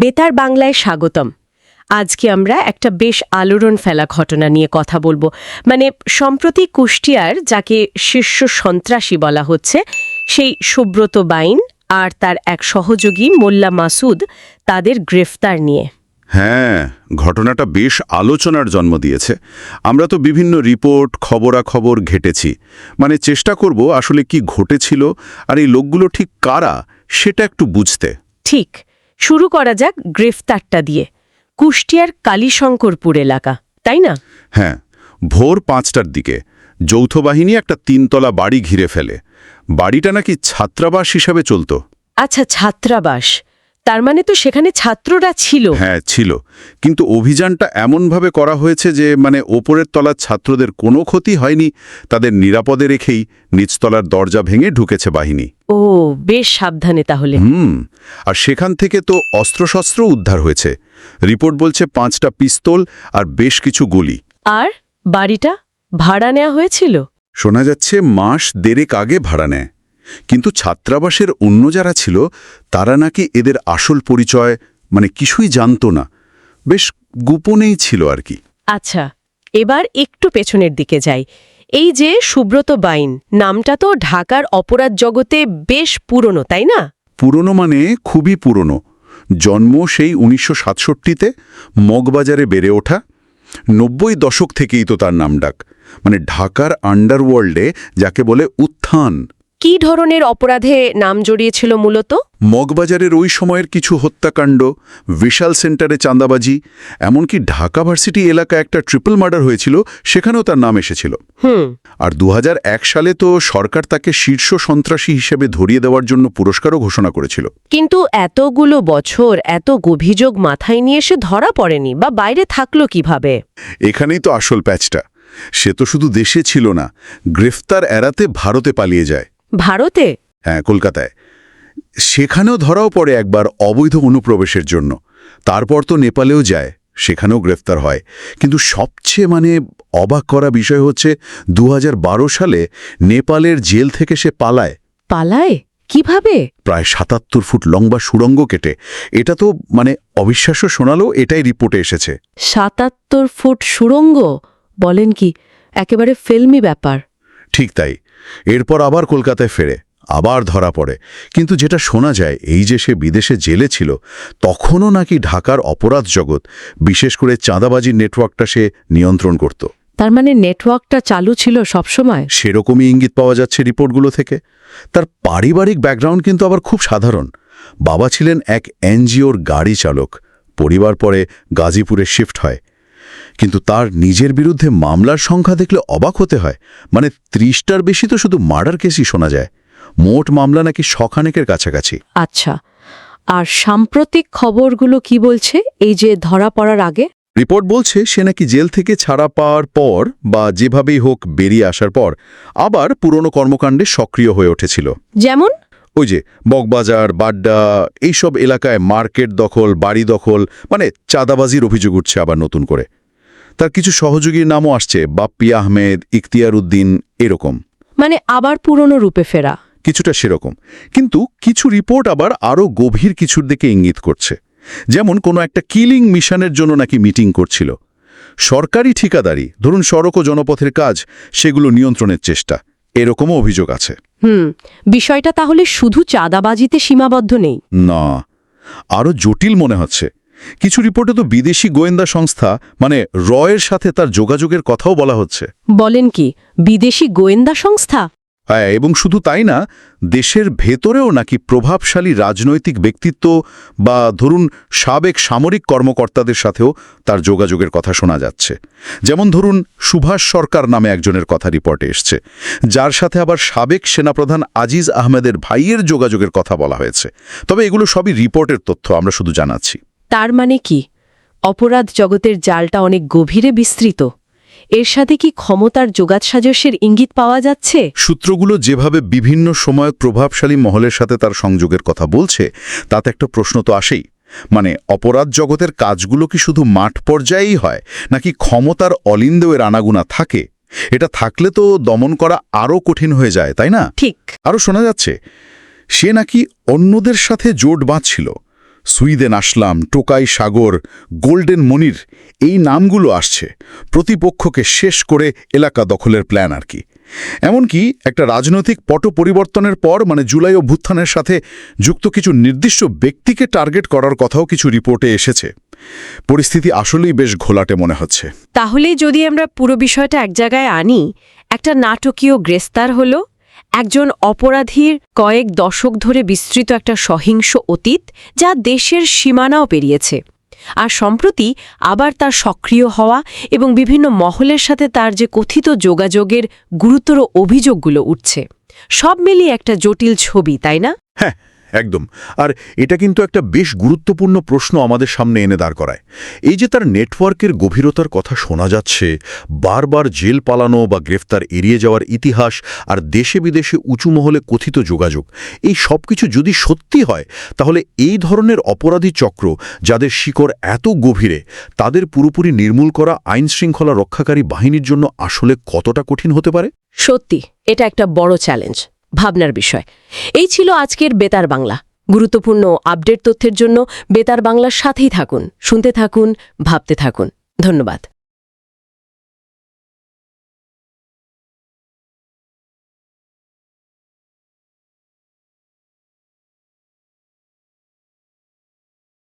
বেতার বাংলায় স্বাগতম। আজকে আমরা একটা বেশ আলোড়ন ফেলা ঘটনা নিয়ে কথা বলব। মানে সম্প্রতি কুষ্টিয়ার যাকে শীর্ষ সন্ত্রাসী বলা হচ্ছে সেই সুব্রত বাইন আর তার এক সহযোগী মোল্লা মাসুদ তাদের গ্রেফতার নিয়ে। হ্যাঁ ঘটনাটা বেশ আলোচনার জন্ম দিয়েছে। আমরা তো বিভিন্ন রিপোর্ট খবরাখবর ঘেটেছি। মানে চেষ্টা করব আসলে কি ঘটেছিল আর এই লোকগুলো ঠিক কারা সেটা একটু বুঝতে। ঠিক শুরু করা যাক গ্রেফতারটা দিয়ে। কুষ্টিয়ার কালীশঙ্করপুর এলাকা তাই না? হ্যাঁ ভোর পাঁচটার দিকে যৌথবাহিনী একটা তিনতলা বাড়ি ঘিরে ফেলে। বাড়িটা নাকি ছাত্রাবাস হিসাবে চলত। আচ্ছা ছাত্রাবাস। তার মানে তো সেখানে ছাত্ররা ছিল। হ্যাঁ ছিল। কিন্তু অভিযানটা এমনভাবে করা হয়েছে যে মানে ওপরের তলার ছাত্রদের কোনো ক্ষতি হয়নি তাদের নিরাপদে রেখেই নিচতলার দরজা ভেঙে ঢুকেছে বাহিনী। ও বেশ সাবধানে তাহলে। হুম আর সেখান থেকে তো অস্ত্রশস্ত্র উদ্ধার হয়েছে। রিপোর্ট বলছে পাঁচটা পিস্তল আর বেশ কিছু গুলি। আর বাড়িটা ভাড়া নেওয়া হয়েছিল? শোনা যাচ্ছে মাস দেড়েক আগে ভাড়া নেয়। কিন্তু ছাত্রাবাসের অন্য যারা ছিল তারা নাকি এদের আসল পরিচয় মানে কিছুই জানতো না। বেশ গোপনেই ছিল আর কি। আচ্ছা এবার একটু পেছনের দিকে যাই। এই যে সুব্রত বাইন নামটা তো ঢাকার অপরাধ জগতে বেশ পুরনো তাই না? পুরনো মানে খুবই পুরনো। জন্ম সেই উনিশশো সাতষট্টিতে মগবাজারে বেড়ে ওঠা। নব্বই দশক থেকেই তো তার নাম ডাক মানে ঢাকার আন্ডারওয়ার্ল্ডে যাকে বলে উত্থান। কি ধরনের অপরাধে নাম জড়িয়েছিল মূলত? মগবাজারের ওই সময়ের কিছু হত্যাকাণ্ড বিশাল সেন্টারে চাঁদাবাজি এমনকি ঢাকা ভার্সিটি এলাকা একটা ট্রিপল মার্ডার হয়েছিল সেখানেও তার নাম এসেছিল। হুম। আর দু হাজার এক সালে তো সরকার তাকে শীর্ষ সন্ত্রাসী হিসেবে ধরিয়ে দেওয়ার জন্য পুরস্কারও ঘোষণা করেছিল। কিন্তু এতগুলো বছর এত গভিযোগ মাথায় নিয়ে এসে ধরা পড়েনি বা বাইরে থাকল কীভাবে? এখানেই তো আসল প্যাচটা। সে তো শুধু দেশে ছিল না গ্রেফতার এড়াতে ভারতে পালিয়ে যায়। ভারতে? হ্যাঁ কলকাতায়। সেখানেও ধরাও পড়ে একবার অবৈধ অনুপ্রবেশের জন্য। তারপর তো নেপালেও যায় সেখানেও গ্রেফতার হয়। কিন্তু সবচেয়ে মানে অবাক করা বিষয় হচ্ছে দু হাজার বারো সালে নেপালের জেল থেকে সে পালায়। পালায়? কীভাবে? প্রায় সাতাত্তর ফুট লম্বা সুড়ঙ্গ কেটে। এটা তো মানে অবিশ্বাস্য শোনালো এটাই রিপোর্টে এসেছে। সাতাত্তর ফুট সুড়ঙ্গ? বলেন কি একেবারে ফিল্মি ব্যাপার। ঠিক তাই। এরপর আবার কলকাতায় ফেরে আবার ধরা পড়ে। কিন্তু যেটা শোনা যায় এই যে সে বিদেশে জেলে ছিল তখনও নাকি ঢাকার অপরাধ জগৎ বিশেষ করে চাঁদাবাজির নেটওয়ার্কটা সে নিয়ন্ত্রণ করত। তার মানে নেটওয়ার্কটা চালু ছিল সবসময়? সেরকমই ইঙ্গিত পাওয়া যাচ্ছে রিপোর্টগুলো থেকে। তার পারিবারিক ব্যাকগ্রাউন্ড কিন্তু আবার খুব সাধারণ। বাবা ছিলেন এক এনজিওর গাড়ি চালক। পরিবার পরে গাজীপুরে শিফট হয়। কিন্তু তার নিজের বিরুদ্ধে মামলার সংখ্যা দেখলে অবাক হতে হয়। মানে ত্রিশটার বেশি তো শুধু মার্ডার কেসই শোনা যায়। মোট মামলা নাকি শখানেকের কাছাকাছি। আচ্ছা আর সাম্প্রতিক খবরগুলো কি বলছে? এই যে ধরা পড়ার আগে? রিপোর্ট বলছে সে নাকি জেল থেকে ছাড়া পাওয়ার পর বা যেভাবেই হোক বেরিয়ে আসার পর আবার পুরনো কর্মকাণ্ডে সক্রিয় হয়ে উঠেছিল। যেমন? ওই যে বকবাজার বাড্ডা এইসব এলাকায় মার্কেট দখল বাড়ি দখল মানে চাঁদাবাজির অভিযোগ উঠছে আবার নতুন করে। তার কিছু সহযোগীর নামও আসছে বাপ্পি আহমেদ ইখতিয়ার উদ্দিন এরকম। মানে আবার পুরনো রূপে ফেরা। কিছুটা সেরকম। কিন্তু কিছু রিপোর্ট আবার আরও গভীর কিছুর দিকে ইঙ্গিত করছে। যেমন কোনো একটা কিলিং মিশনের জন্য নাকি মিটিং করছিল। সরকারি ঠিকাদারি ধরুন সড়ক ও জনপথের কাজ সেগুলো নিয়ন্ত্রণের চেষ্টা। এরকমও অভিযোগ আছে। হুম বিষয়টা তাহলে শুধু চাঁদাবাজিতে সীমাবদ্ধ নেই। না আরও জটিল মনে হচ্ছে। কিছু রিপোর্টে তো বিদেশি গোয়েন্দা সংস্থা মানে রয়ের সাথে তার যোগাযোগের কথাও বলা হচ্ছে। বলেন কি বিদেশি গোয়েন্দা সংস্থা? হ্যাঁ এবং শুধু তাই না দেশের ভেতরেও নাকি প্রভাবশালী রাজনৈতিক ব্যক্তিত্ব বা ধরুন সাবেক সামরিক কর্মকর্তাদের সাথেও তার যোগাযোগের কথা শোনা যাচ্ছে। যেমন ধরুন সুভাষ সরকার নামে একজনের কথা রিপোর্টে এসছে যার সাথে আবার সাবেক সেনাপ্রধান আজিজ আহমেদের ভাইয়ের যোগাযোগের কথা বলা হয়েছে। তবে এগুলো সবই রিপোর্টের তথ্য আমরা শুধু জানাচ্ছি। তার মানে কি? অপরাধ জগতের জালটা অনেক গভীরে বিস্তৃত। এর সাথে কি ক্ষমতার যোগাৎসাজসের ইঙ্গিত পাওয়া যাচ্ছে? সূত্রগুলো যেভাবে বিভিন্ন সময় প্রভাবশালী মহলের সাথে তার সংযোগের কথা বলছে তাতে একটা প্রশ্ন তো আসেই। মানে অপরাধ জগতের কাজগুলো কি শুধু মাঠ পর্যায়েই হয় নাকি ক্ষমতার অলিন্দেও এর আনাগুনা থাকে? এটা থাকলে তো দমন করা আরও কঠিন হয়ে যায় তাই না? ঠিক। আরও শোনা যাচ্ছে সে নাকি অন্যদের সাথে জোট বাঁধছিল। সুইদেন আসলাম, টোকাই সাগর, গোল্ডেন মনির, এই নামগুলো আসছে। প্রতিপক্ষকে শেষ করে এলাকা দখলের প্ল্যান আর কি। এমনকি একটা রাজনৈতিক পট পরিবর্তনের পর মানে জুলাই অভ্যুত্থানের সাথে যুক্ত কিছু নির্দিষ্ট ব্যক্তিকে টার্গেট করার কথাও কিছু রিপোর্টে এসেছে। পরিস্থিতি আসলেই বেশ ঘোলাটে মনে হচ্ছে। তাহলে যদি আমরা পুরো বিষয়টা এক জায়গায় আনি, একটা নাটকীয় গ্রেস্তার হলো? একজন অপরাধীর কয়েক দশক ধরে বিস্তৃত একটা সহিংস অতীত যা দেশের সীমানাও পেরিয়েছে। আর সম্প্রতি আবার তার সক্রিয় হওয়া এবং বিভিন্ন মহলের সাথে তার যে কথিত যোগাযোগের গুরুতর অভিযোগগুলো উঠছে, সব মিলিয়ে একটা জটিল ছবি, তাই না? হ্যাঁ একদম। আর এটা কিন্তু একটা বেশ গুরুত্বপূর্ণ প্রশ্ন আমাদের সামনে এনে দাঁড় করায়। এই যে তার নেটওয়ার্কের গভীরতার কথা শোনা যাচ্ছে, বারবার জেল পালানো বা গ্রেফতার এড়িয়ে যাওয়ার ইতিহাস আর দেশে বিদেশে উঁচু মহলে কথিত যোগাযোগ, এই সব কিছু যদি সত্যি হয়, তাহলে এই ধরনের অপরাধী চক্র যাদের শিকড় এত গভীরে, তাদের পুরোপুরি নির্মূল করা আইন শৃঙ্খলা রক্ষাকারী বাহিনীর জন্য আসলে কতটা কঠিন হতে পারে? সত্যি, এটা একটা বড় চ্যালেঞ্জ ভাবনার বিষয়। এই ছিল আজকের বেতার বাংলা। গুরুত্বপূর্ণ আপডেট তথ্যের জন্য বেতার বাংলার সাথেই থাকুন, শুনতে থাকুন, ভাবতে থাকুন। ধন্যবাদ।